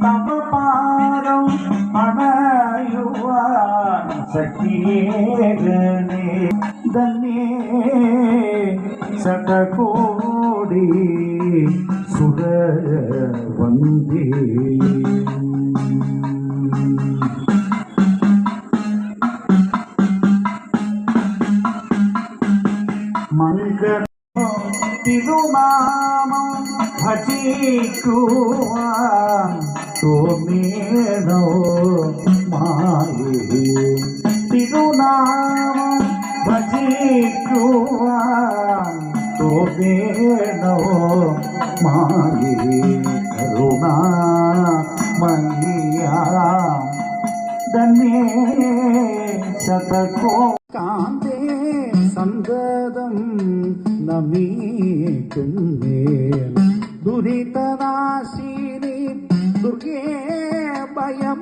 தமபாரம் மணயுவான் சக்கியேகனே தன்னே சடகோடி சுட வந்தே மங்க திருமா ભટકું તો મેળો મારી તિરુનામ ભટકું તો મેળો મારી કરુણા મૈયા દને શતકો કાંતે సంగదం నమీ కుందేల Durita da Sini, Durgue, Baia.